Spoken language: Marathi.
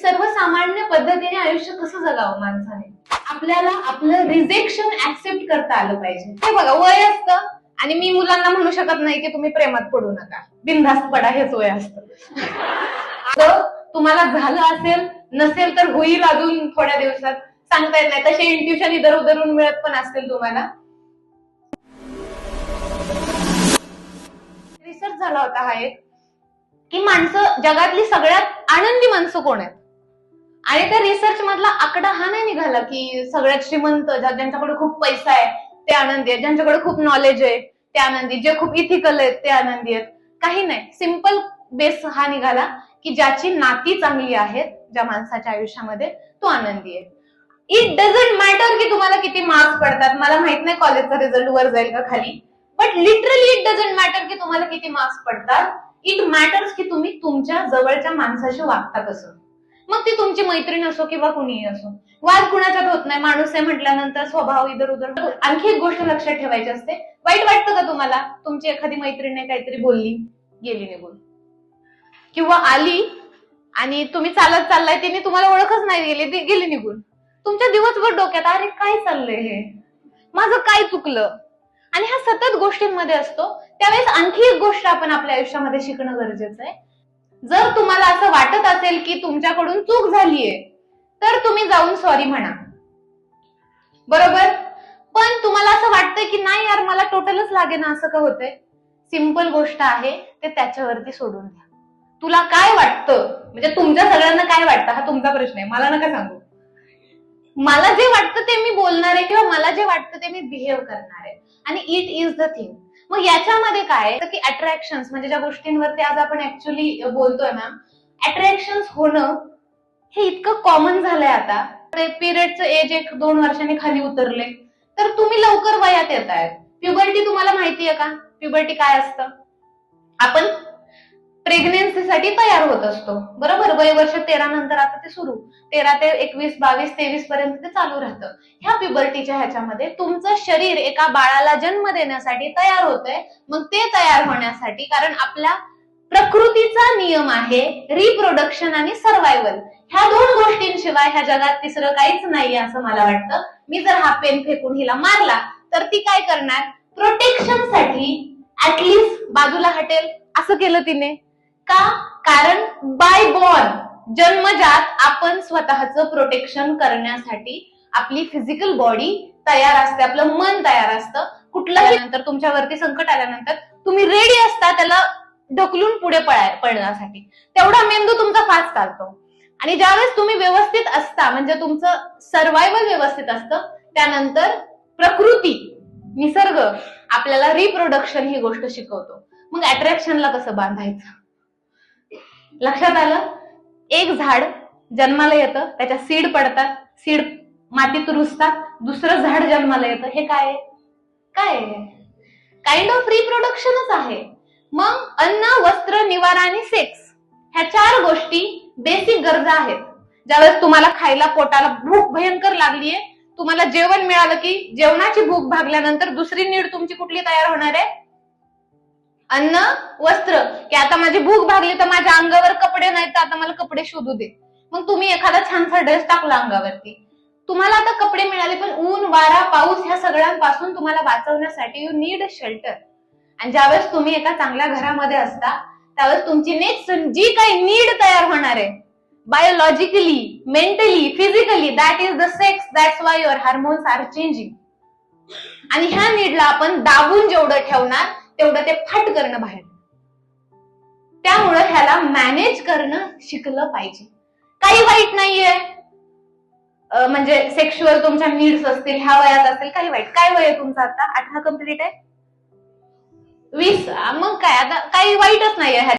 सर्वसामान्य पद्धतीने आयुष्य कसं जगावं माणसाने? आपल्याला आपलं रिजेक्शन ऍक्सेप्ट करता आलं पाहिजे. हे बघा वय असतं आणि मी मुलांना म्हणू शकत नाही की तुम्ही प्रेमात पडू नका. बिनधास्त पडा हेच वय असतं. तर तुम्हाला झालं असेल नसेल तर होईल अजून थोड्या दिवसात. सांगता येत नाही. तसे इंट्युशन इधर उधरून मिळत पण असतील तुम्हाला. रिसर्च झाला होता हा एक की माणसं जगातली सगळ्यात आनंदी माणसं कोण आहेत? आणि त्या रिसर्च मधला आकडा हा नाही निघाला की सगळ्यात श्रीमंत ज्यांच्याकडे खूप पैसा आहे ते आनंदी आहेत. ज्यांच्याकडे खूप नॉलेज आहे ते आनंदी जे खूप इथिकल आहेत ते आनंदी आहेत. काही नाही. सिंपल बेस हा निघाला की ज्याची नाती चांगली आहेत ज्या माणसाच्या आयुष्यामध्ये तो आनंदी आहे. इट डझंट मॅटर की तुम्हाला किती मार्क्स पडतात. मला माहीत नाही कॉलेजचा रिझल्ट वर जाईल का खाली. But literally it doesn't matter की तुम्हाला किती मार्क्स पडतात. इट मॅटर्स की तुम्ही तुमच्या जवळच्या माणसाशी वागता कसं. मग ती तुमची मैत्रीण असो किंवा कुणीही असो. वाद कुणाच्यात होत नाही. माणूस आहे म्हटल्यानंतर स्वभाव इधर उधर. आणखी एक गोष्ट लक्षात ठेवायची असते. वाईट वाटतं का तुम्हाला? तुमची एखादी मैत्रिणी काहीतरी बोलली गेली निघून. किंवा आली आणि तुम्ही चालत चाललाय तिने तुम्हाला ओळखच नाही गेली ती गेली निघून. तुमच्या दिवसभर डोक्यात अरे काय चाललंय हे? माझं काय चुकलं? आणि हा सतत गोष्टींमध्ये असतो. त्यावेळेस आणखी एक गोष्ट आपण आपल्या आयुष्यामध्ये शिकणं गरजेचं आहे. जर तुम्हाला असं वाटत असेल की तुमच्याकडून चूक झालीये तर तुम्ही जाऊन सॉरी म्हणा. बरोबर? पण तुम्हाला असं वाटतंय की नाही यार मला टोटलच लागे ना असं का होतंय? सिंपल गोष्ट आहे ते त्याच्यावरती सोडून द्या. तुला काय वाटतं? म्हणजे तुमच्या सगळ्यांना काय वाटतं? हा तुमचा प्रश्न आहे. मला नका सांगू. मला जे वाटतं ते मी बोलणार आहे किंवा मला जे वाटतं ते मी बिहेव करणार आहे. आणि इट इज द थिंग मग याच्यामध्ये काय आहे? तर की अट्रॅक्शन म्हणजे ज्या गोष्टींवरती आज आपण ऍक्च्युली बोलतोय मॅम अट्रॅक्शन होणं हे इतकं कॉमन झालंय आता. पिरियडचं एज एक दोन वर्षांनी खाली उतरले. तर तुम्ही लवकर वयात येत आहेत प्युबर्टी तुम्हाला माहिती आहे का? प्युबर्टी काय असतं? आपण प्रेग्नेन्सीसाठी तयार होत असतो. बरोबर? वय वर्ष तेरा नंतर आता ते सुरू. तेरा ते एकवीस बावीस तेवीस पर्यंत ते चालू राहतं. ह्या प्युबर्टीच्या ह्याच्यामध्ये तुमचं शरीर एका बाळाला जन्म देण्यासाठी तयार होतंय. मग ते तयार होण्यासाठी कारण आपल्या प्रकृतीचा नियम आहे रिप्रोडक्शन आणि सर्व्हायवल ह्या दोन गोष्टींशिवाय ह्या जगात तिसरं काहीच नाहीये असं मला वाटतं. मी जर हा पेन फेकून हिला मारला तर ती काय करणार? प्रोटेक्शनसाठी ऍटलिस्ट बाजूला हटेल. असं केलं तिने. का? कारण बाय बॉर्न जन्मजात आपण स्वतःचं प्रोटेक्शन करण्यासाठी आपली फिजिकल बॉडी तयार असते आपलं मन तयार असतं. कुठलंही नंतर तुमच्यावरती संकट आल्यानंतर तुम्ही रेडी असता त्याला ढकलून पुढे पळाय पळण्यासाठी. तेवढा मेंदू तुमचा फास्ट चालतो. आणि ज्यावेळेस तुम्ही व्यवस्थित असता म्हणजे तुमचं सर्वायवल व्यवस्थित असतं त्यानंतर प्रकृती निसर्ग आपल्याला रिप्रोडक्शन ही गोष्ट शिकवतो. मग अट्रॅक्शनला कसं बांधायचं? लक्षात आलं? एक झाड जन्माला येतं त्याच्या सीड पडतात सीड मातीत रुजतात दुसरं झाड जन्माला येतं. हे काय काय काइंड ऑफ रिप्रोडक्शनच आहे. मग अन्न वस्त्र निवारा आणि सेक्स ह्या चार गोष्टी बेसिक गरजा आहेत. ज्यावेळेस तुम्हाला खायला पोटाला भूक भयंकर लागलीये तुम्हाला जेवण मिळालं की जेवणाची भूक भागल्यानंतर दुसरी नीड तुमची कुठली तयार होणार आहे? अन्न वस्त्र. की आता माझी भूक भागली तर माझ्या अंगावर कपडे नाही तर आता मला कपडे शोधू दे. मग तुम्ही एखादा छानसा ड्रेस टाकला अंगावरती. तुम्हाला आता कपडे मिळाले पण ऊन वारा पाऊस ह्या सगळ्यांपासून तुम्हाला वाचवण्यासाठी यू नीड शेल्टर आणि ज्यावेळेस तुम्ही एका चांगल्या घरामध्ये असता त्यावेळेस तुमची नेक्स्ट जी काही नीड तयार होणार आहे biologically mentally physically that is the sex that's why your hormones are changing आणि ह्या नीडला आपण दाबून जेवढं ठेवणार तेवढं ते फाट करणं बाहेर. त्यामुळं ह्याला मॅनेज करणं शिकलं पाहिजे. काही वाईट नाहीये. म्हणजे सेक्शुअल तुमच्या नीड्स असतील ह्या वयात असतील काही वाईट. काय वय आहे तुमचं आता? अठरा कंप्लीट आहे? वीस? मग काय? आता काही वाईटच नाहीये ह्या